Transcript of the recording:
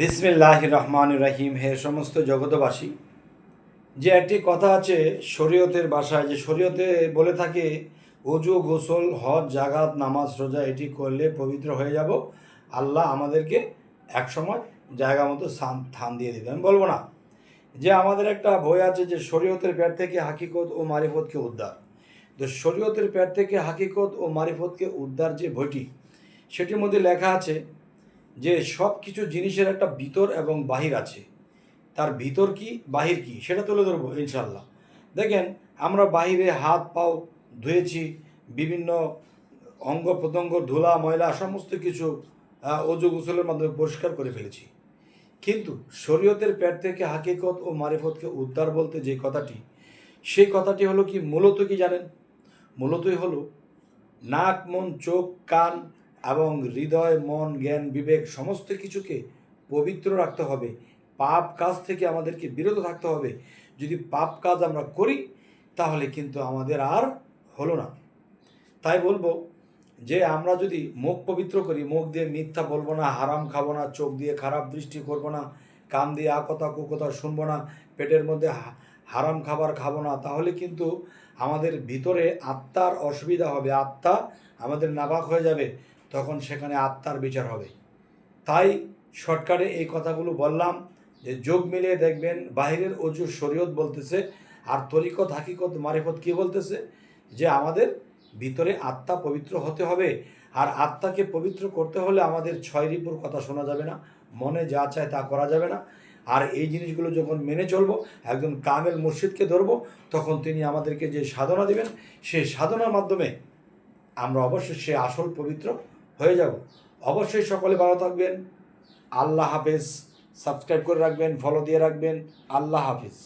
বিসমিল্লাহ রহমান রাহিম হে সমস্ত জগতবাসী যে একটি কথা আছে শরীয়তের বাসায় যে শরীয়তে বলে থাকে অজু গোসল, হজ, জাগাত, নামাজ, রোজা, এটি করলে পবিত্র হয়ে যাব। আল্লাহ আমাদেরকে একসময় জায়গা মতো স্থান- স্থান দিয়ে দেবে আমি বলব না। যে আমাদের একটা বই আছে যে শরীয়তের পেট থেকে হাকিকত ও মারিফতকে উদ্ধার। তো শরীয়তের পেট থেকে হাকিকত ও মারিফতকে উদ্ধার যে বইটি, সেটির মধ্যে লেখা আছে যে সব কিছু জিনিসের একটা ভিতর এবং বাহির আছে। তার ভিতর কি, বাহির কি, সেটা তুলে ধরবো ইনশাল্লাহ দেখেন, আমরা বাহিরে হাত, পাও ধুয়েছি, বিভিন্ন অঙ্গ প্রত্যঙ্গ, ধুলা, ময়লা, সমস্ত কিছু অজু গোসলের মাধ্যমে পরিষ্কার করে ফেলেছি। কিন্তু শরীয়তের প্যাট থেকে হাকিকত ও মারিফতকে উদ্ধার বলতে যে কথাটি, সেই কথাটি হলো কি, মূলত কি জানেন? মূলতই হলো, নাক, মন, চোখ, কান এবং হৃদয়, মন, জ্ঞান, বিবেক সমস্ত কিছুকে পবিত্র রাখতে হবে। পাপ কাজ থেকে আমাদেরকে বিরত থাকতে হবে। যদি পাপ কাজ আমরা করি, তাহলে কিন্তু আমাদের আর হলো না। তাই বলব যে, আমরা যদি মুখ পবিত্র করি, মুখ দিয়ে মিথ্যা বলব না, হারাম খাব না, চোখ দিয়ে খারাপ দৃষ্টি করব না, কান দিয়ে আকথা কুকথা শুনব না, পেটের মধ্যে হারাম খাবার খাব না, তাহলে কিন্তু আমাদের ভিতরে আত্মার অসুবিধা হবে। আত্মা আমাদের নাবাক হয়ে যাবে। তখন সেখানে আত্মার বিচার হবে। তাই শর্টকাটে এই কথাগুলো বললাম যে যোগ মিলিয়ে দেখবেন বাহিরের অজু শরীয়ত বলতেছে আর তরিকত, হাকিকত, মারিফত কি বলতেছে? যে আমাদের ভিতরে আত্মা পবিত্র হতে হবে আর আত্মাকে পবিত্র করতে হলে আমাদের ছয় রিপুর কথা শোনা যাবে না, মনে যা চায় তা করা যাবে না। আর এই জিনিসগুলো যখন মেনে চলবো, একজন কামেল মুর্শিদকে ধরবো, তখন তিনি আমাদেরকে যে সাধনা দিবেন সেই সাধনার মাধ্যমে আমরা অবশ্যই সে আসল পবিত্র হয়ে যাব। অবশ্যই সকলে ভালো থাকবেন। আল্লাহ হাফেজ। সাবস্ক্রাইব করে রাখবেন ফলো দিয়ে রাখবেন। আল্লাহ হাফেজ।